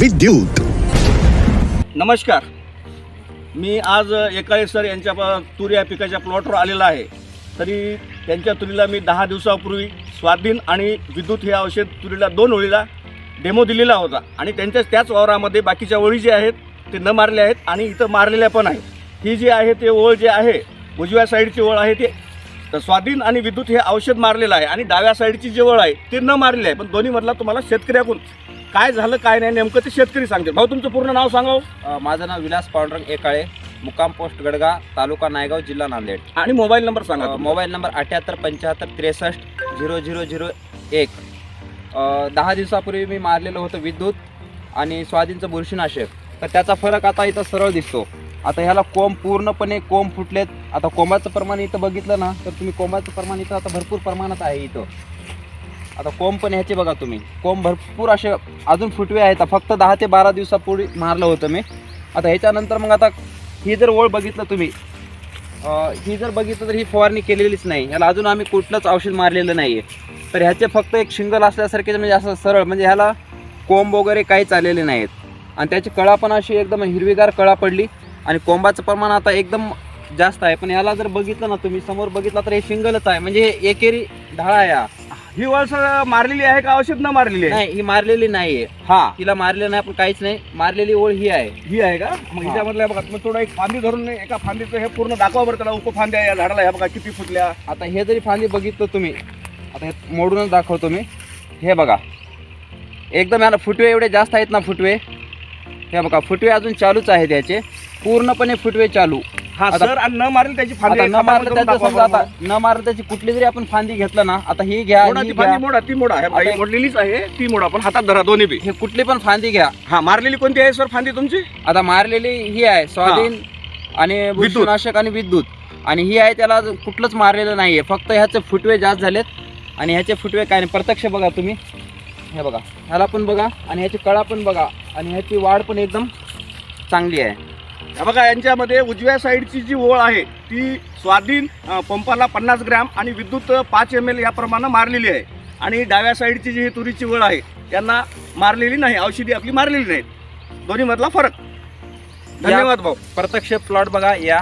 विद्युत. नमस्कार. मी आज एकाळे सर यांच्या प- तुरी या पिकाच्या प्लॉटवर आलेला आहे. तरी त्यांच्या तुरीला मी दहा दिवसापूर्वी स्वाधीन आणि विद्युत हे औषध तुरीला दोन ओळीला डेमो दिलेला होता. आणि त्यांच्याच त्याच वावरामध्ये बाकीच्या ओळी जे आहेत ते न मारले आहेत आणि इथं मारलेल्या पण आहेत. ही जी आहे ते ओळ जे आहे उजव्या साईडची ओळ आहे ते. तर स्वाधीन आणि विद्युत हे औषध मारलेलं आहे आणि डाव्या साईडची जी ओळ आहे ते न मारलेली आहे. पण दोन्हीमधला तुम्हाला शेतकऱ्याकडून काय झालं काय नाही नेमकं ते शेतकरी सांगते भाऊ तुमचं पूर्ण नाव सांगा हो. माझं नाव विलास पांडुरंग एकाळे मुक्काम पोस्ट गडगा तालुका नायगाव जिल्हा नांदेड. आणि मोबाईल नंबर सांगा अ. मोबाईल नंबर अठ्याहत्तर पंच्याहत्तर त्रेसष्ट झिरो झिरो झिरो एक. अ, दहा दिवसापूर्वी मी मारलेलं होतं विद्युत आणि स्वाधीनचं बुरशीनाशक. तर त्याचा फरक आता इथं सरळ दिसतो. आता ह्याला कोंब पूर्णपणे कोंब फुटलेत. आता कोंबाचं प्रमाण इथं बघितलं ना तर तुम्ही कोंबाचं प्रमाण इथं आता भरपूर प्रमाणात आहे इथं. आता कोंब पण ह्याचे बघा तुम्ही. कोंब भरपूर असे अजून फुटवे आहेत. फक्त दहा ते बारा दिवसापूर्वी मारलं होतं मी. आता ह्याच्यानंतर मग आता ही जर ओळ बघितलं तुम्ही ही जर बघितलं तर ही फवारणी केलेलीच नाही. याला अजून आम्ही कुठलंच औषध मारलेलं नाही आहे तर ह्याचे फक्त एक शिंगल असल्यासारखे म्हणजे असं सरळ म्हणजे ह्याला कोंब वगैरे काहीच आलेले नाहीत. आणि त्याची कळा पण अशी एकदम हिरवीगार कळा पडली. आणि कोंबाचं प्रमाण आता एकदम जास्त आहे. पण याला जर बघितलं ना तुम्ही समोर बघितलं तर हे शिंगलच आहे. म्हणजे हे एकेरी ढाळा आहे हा. सर मारलेली आहे का औषध न मारलेली आहे? नाही ही मारलेली नाहीये. हा. तिला मारलेलं नाही पण काहीच नाही. मारलेली ओळ ही आहे. ही आहे का? मग. हिच्यामधल्या बघा तुम्ही थोडं एक फांदी धरून एका फांदीचं हे पूर्ण दाखवा बरं त्याला उपफांद्या या झाडाला ह्या बघा किती फुटल्या. आता हे जरी फांदी बघितलं तुम्ही आता हे मोडूनच दाखवतो मी. हे बघा. एकदम याला फुटवे एवढे जास्त आहेत ना फुटवे? हे बघा फुटवे अजून चालूच आहेत याचे. पूर्णपणे फुटवे चालू. हा आता- सर आणि न मारेल त्याची फांदी आता न मारलं त्याचं दाखवा समजा बरं आता न मारलं त्याची कुठली जरी आपण फांदी घेतलं ना आता ही घ्या मोडा ही ती घ्या. फांदी मोडा ती मोडा. बघा, आता- मोडलेलीच आहे ती मोडा पण हातात धरा दोन्ही बी. हे कुठली पण फांदी घ्या. हा मारलेली कोणती आहे सर फांदी तुमची? आता मारलेली ही आहे स्वाधीन आणि बुरशीनाशक आणि विद्युत. आणि ही आहे त्याला कुठलंच मारलेलं नाहीये. फक्त ह्याचे फुटवे जास्त झालेत. आणि ह्याचे फुटवे काय नाही प्रत्यक्ष बघा तुम्ही. हे बघा ह्याला पण बघा आणि ह्याची कळा पण बघा. आणि ह्याची वाढ पण एकदम चांगली आहे. बघा यांच्यामध्ये उजव्या साईडची जी ओळ आहे ती स्वाधीन पंपाला पन्नास ग्रॅम आणि विद्युत पाच एम एल याप्रमाणे मारलेली आहे. आणि डाव्या साईडची जी ही तुरीची ओळ आहे त्यांना मारलेली नाही औषधी आपली मारलेली नाहीत. दोन्ही मधला फरक धन्यवाद भाऊ. प्रत्यक्ष प्लॉट बघा या.